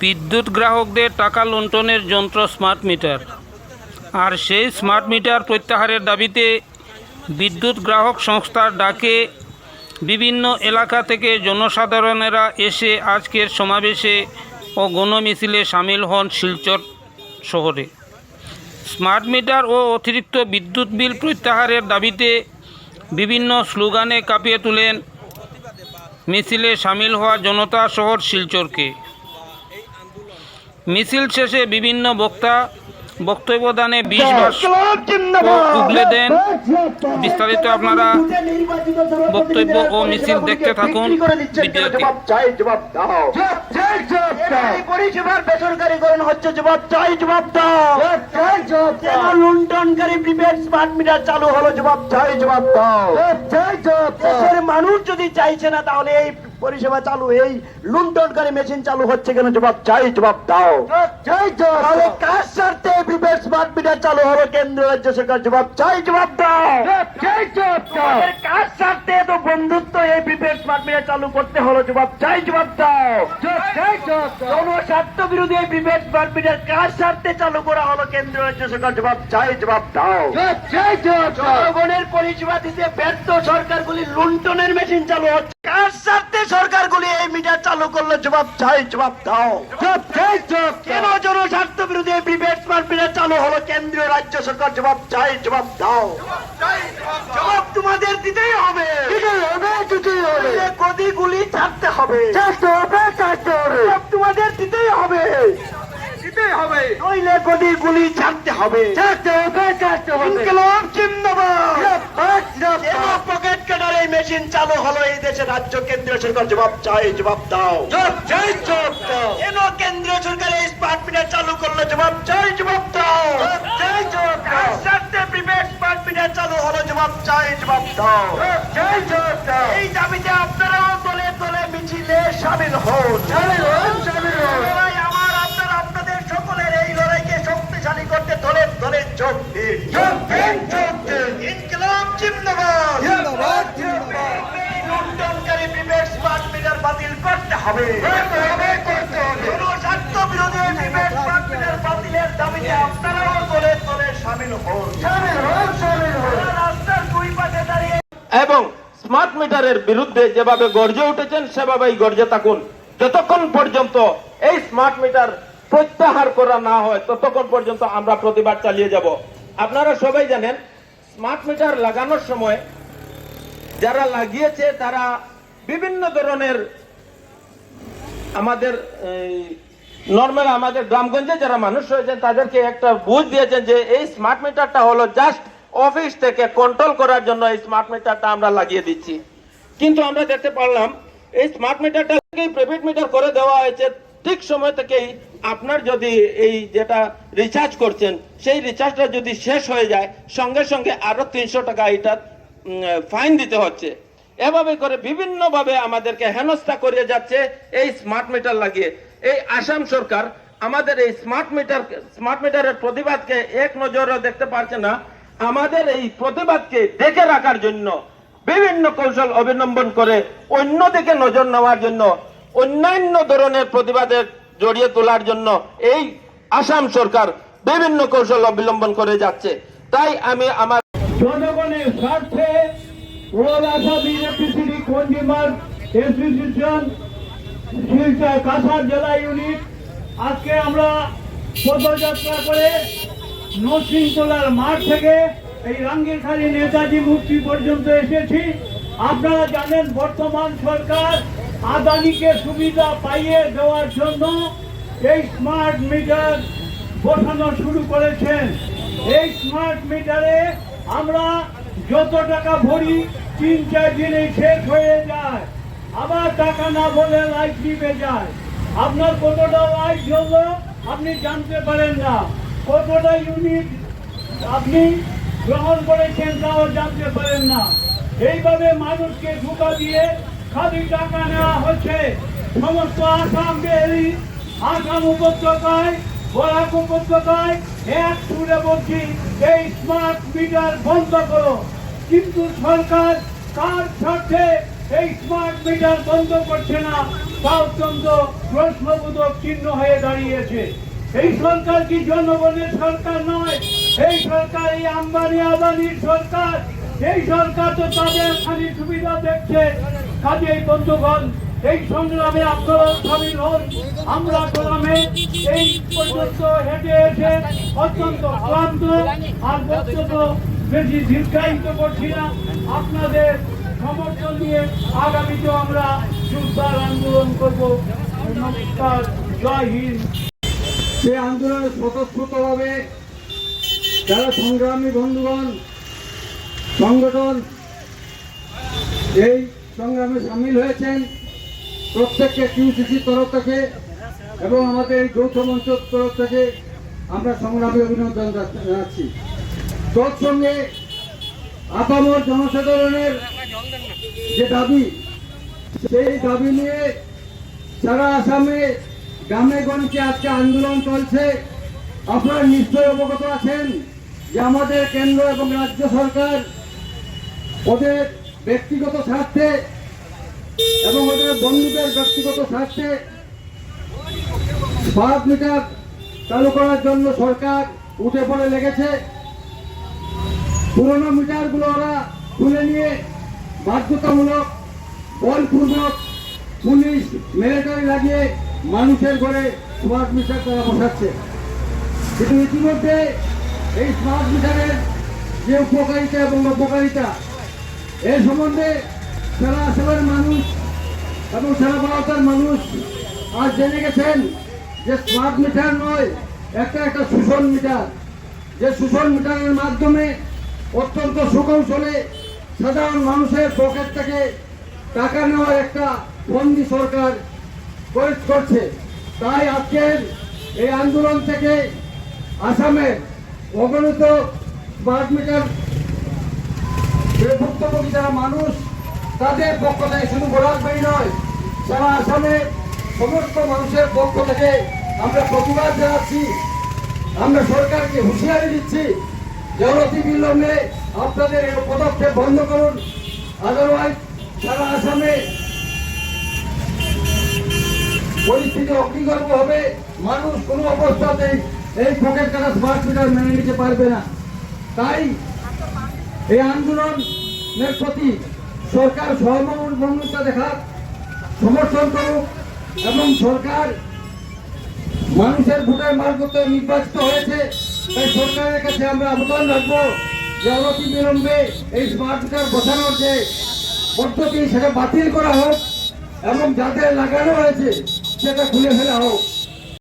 বিদ্যুৎ গ্রাহকদের টাকা লুণ্ঠনের যন্ত্র স্মার্ট মিটার। আর সেই স্মার্ট মিটার প্রত্যাহারের দাবিতে বিদ্যুৎ গ্রাহক সংস্থার ডাকে বিভিন্ন এলাকা থেকে জনসাধারণেরা এসে আজকের সমাবেশে ও গণমিছিলে সামিল হন শিলচর শহরে। স্মার্ট মিটার ও অতিরিক্ত বিদ্যুৎ বিল প্রত্যাহারের দাবিতে বিভিন্ন স্লোগানে কাঁপিয়ে তোলেন মিছিলে সামিল হওয়া জনতা শহর শিলচরকে। মিছিল শেষে বিভিন্ন বক্তা বক্তব্য দানে বিশ উগলে দেন। বিস্তারিত আপনারা বক্তব্য ও মিছিল দেখতে থাকুন। পরিষেবার বেসরকারীকরণ হচ্ছে জবাব চাই জবাব দাও। কেন লুণ্ঠনকারী প্রিপেড স্মার্ট মিটার চালু হলো জবাব চাই জবাব দাও। দেশের মানুষ যদি চাইছে না তাহলে এই পরিষেবা চালু এই লুণ্ঠনকারী মেশিন চালু হচ্ছে কেন জবাব চাই জবাব দাও। তাহলে কার স্বার্থে প্রিপেড স্মার্ট মিটার চালু হলো কেন্দ্র রাজ্য সরকার জবাব চাই জবাব দাও। কার স্বার্থে এত বন্ধুত্ব এই প্রিপেড স্মার্ট মিটার চালু করতে হলো? জবাব চাই জবাব দাও। কোন স্বার্থ বিরোধী এই প্রিপেড স্মার্ট মিটার কার স্বার্থে চালু করা হলো? কেন্দ্র রাজ্য সরকার জবাব চাই জবাব দাও। জনগণের পরিষেবা দিতে ব্যর্থ সরকারগুলি লুণ্ঠনের মেশিন চালু হচ্ছে। কার স্বার্থে সরকারগুলি এই মিটার চালু করল? জবাব চাই জবাব দাও। কেন জনস্বার্থ বিরোধী প্রিপেড স্মার্ট মিটার চালু হলো? কেন্দ্রীয় রাজ্য সরকার জবাব চাই জবাব দাও। জবাব তোমাদের দিতেই হবে। গদিগুলি ছাড়তে হবে। জবাব তোমাদের দিতেই হবে নইলে গদিগুলি ছাড়তে হবে। ইনকলাব জিন্দাবাদ। পকেট কাটার এই মেশিন চালু হলো এই দেশে রাজ্য কেন্দ্রীয় সরকার জবাব চাই জবাব দাও। কেন কেন্দ্রীয় সরকার এই স্মার্ট মিটার চালু করল জবাব চাই জবাব দাও। কার স্বার্থে প্রিপেড স্মার্ট মিটার চালু হলো জবাব চাই জবাব দাও। এই দাবিতে আপনারাও দলে দলে মিছিলে সামিল হন। লড়াই আমার আপনার আপনাদের সকলের এই লড়াইকে শক্তিশালী করতে দলে দলে যোগ দিন ইনকলাব জিন্দাবাদ এই লুণ্ঠনকারী প্রিপেড স্মার্ট মিটার বাতিল করতে হবে জনস্বার্থ বিরোধী প্রিপেড স্মার্ট মিটার বাতিলের দাবিতে আপনারাও দলে দলে সামিল হন রাস্তার দুই পাশে দাঁড়িয়ে এবং স্মার্ট বিরুদ্ধে যেভাবে গর্জে উঠেছেন, সেভাবেই গর্জে থাকুন। যতক্ষণ পর্যন্ত এই স্মার্ট মিটার প্রত্যাহার করা না হয়, ততক্ষণ পর্যন্ত আমরা প্রতিবাদ চালিয়ে যাব। আপনারা সবাই জানেন স্মার্ট মিটার লাগানোর সময় যারা লাগিয়েছে, তারা বিভিন্ন ধরনের আমাদের নর্মাল আমাদের গ্রামগঞ্জে যারা মানুষ রয়েছেন, তাদেরকে একটা বুঝ দিয়েছেন যে এই স্মার্ট মিটারটা হলো জাস্ট অফিস থেকে কন্ট্রোল করার জন্য এই স্মার্ট মিটারটা আমরা লাগিয়ে দিচ্ছি। কিন্তু আমরা দেখতে পারলাম, এই স্মার্ট মিটারটাকে প্রাইভেট মিটার করে দেওয়া হয়েছে। ঠিক সময় থেকেই আপনার যদি এই যেটা রিচার্জ করছেন, সেই রিচার্জটা যদি শেষ হয়ে যায়, সঙ্গে সঙ্গে আরও তিনশো টাকা এটা ফাইন দিতে হচ্ছে। এভাবে করে বিভিন্ন ভাবে আমাদেরকে হেনস্থা করিয়ে যাচ্ছে এই স্মার্ট মিটার লাগিয়ে। এই আসাম সরকার আমাদের এই স্মার্ট মিটার স্মার্ট মিটারের প্রতিবাদকে এক নজরে দেখতে পারছে না। আমাদের এই প্রতিবাদকে দেখে রাখার জন্য বিভিন্ন কৌশল অবলম্বন করে অন্যদিকে নজর নেওয়ার জন্য, অন্যান্য ধরনের প্রতিবাদে জড়িয়ে তোলার জন্য এই আসাম সরকার বিভিন্ন কৌশল অবলম্বন করে যাচ্ছে। তাই আমি আমার জনগণের স্বার্থে জেলা ইউনিট, আজকে আমরা পদযাত্রা করে নরসিংতলার মাঠ থেকে এই রাঙ্গিরখালী নেতাজি মুক্তি পর্যন্ত এসেছি। আপনারা জানেন বর্তমান সরকার আদানিকে সুবিধা পাইয়ে দেওয়ার জন্য এই স্মার্ট মিটার বসানো শুরু করেছেন। এই স্মার্ট মিটারে আমরা যত টাকা ভরি তিন চার দিনে শেষ হয়ে যায়। আবার টাকা না বলে লাইট নিভে যায়। আপনার কতটা লাইট জ্বললো আপনি জানতে পারেন না। কতটা ইউনিট আপনি গ্রহণ করেছেন তাও জানতে পারেন না। এইভাবে মানুষকে ধোকা দিয়ে খালি টাকা নেওয়া হচ্ছে। সমস্ত আসাম বেরি আসাম উপত্যকায়, বরাক উপত্যকায় এক সুরে বলছি, এই স্মার্ট মিটার বন্ধ করো। কিন্তু সরকার কার স্বার্থে এই স্মার্ট মিটার বন্ধ করছে না? তা অত্যন্ত প্রশ্নবোধক চিহ্ন হয়ে দাঁড়িয়েছে। এই সরকার কি জনগণের সরকার নয়? এই সরকার, এই আম্বানি আদানির সরকার, এই সরকার তো তাদের খালি সুবিধা দেখছে। কাজে এই বন্ধুগণ, এই সংগ্রামে আপনারা সামিল হন। আমরা গোলামে এই পর্যন্ত হেঁটে এসে অত্যন্ত ক্লান্ত আর বক্তব্য বেশি দীর্ঘায়িত করছি না। আপনাদের সমর্থন নিয়ে আগামীতেও আমরা জোরদার আন্দোলন করব। নমস্কার, জয় হিন্দ। সে আন্দোলনে স্বতঃস্ফূর্তভাবে যারা সংগ্রামী বন্ধুগণ, সংগঠন, এই সংগ্রামে সামিল হয়েছেন, প্রত্যেককে কিউসিসির তরফ থেকে এবং আমাদের এই যৌথ মঞ্চের তরফ থেকে আমরা সংগ্রামী অভিনন্দন জানাচ্ছি। তৎসঙ্গে আপামর জনসাধারণের যে দাবি, সেই দাবি নিয়ে সারা আসামে গ্রামে গঞ্জে আজকে আন্দোলন চলছে। আপনারা নিশ্চয়ই অবগত আছেন। যে আমাদের কেন্দ্র এবং রাজ্য সরকার ওদের ব্যক্তিগত স্বার্থে এবং ওদের বন্ধুদের ব্যক্তিগত স্বার্থে স্মার্ট মিটার চালু করার জন্য সরকার উঠে পড়ে লেগেছে। পুরনো মিটারগুলো ওরা তুলে নিয়ে বাধ্যতামূলক, বলপূর্বক পুলিশ মিলিটারি লাগিয়ে মানুষের ঘরে স্মার্ট মিটার তারা বসাচ্ছে। কিন্তু ইতিমধ্যে এই স্মার্ট মিটারের যে উপকারিতা এবং অপকারিতা এর সম্বন্ধে সারা আসামের মানুষ এবং সারা ভারতের মানুষ আজ জেনে গেছেন যে স্মার্ট মিটার নয়, একটা একটা শোষণ মিটার। যে শোষণ মিটারের মাধ্যমে অত্যন্ত সুকৌশলে সাধারণ মানুষের পকেট থেকে টাকা নেওয়ার একটা বন্দি সরকার করে- করছে তাই আজকের এই আন্দোলন থেকে আসামের অগণিত স্মার্ট মিটার ভুক্তভোগী যারা মানুষ, তাদের পক্ষ থেকে শুধু গোলাপবাড়ি নয়, সারা আসামে সমস্ত মানুষের পক্ষ থেকে আমরা প্রতিবাদ জানাচ্ছি। আমরা সরকারকে হুঁশিয়ারি দিচ্ছি যে বিলম্বে আপনাদের এই পদক্ষেপ বন্ধ করুন। আদারওয়াইজ সারা আসামে পরিস্থিতি অগ্নিগর্ভ হবে। মানুষ কোনো অবস্থাতেই এই পকেট কাটা স্মার্ট মিটার মেনে নিতে পারবে না। তাই এই আন্দোলনের প্রতি সরকার সহমর্মিতা দেখা সমর্থন করুক এবং সরকার মানুষের ভোটের মারফতে নির্বাচিত হয়েছে, তাই সরকারের কাছে আমরা আবেদন রাখব যে অনতি বিলম্বে এই স্মার্ট মিটার বসানোর যে পদ্ধতি, সেটা বাতিল করা হোক এবং যাদের লাগানো হয়েছে, সেটা খুলে ফেলা হোক।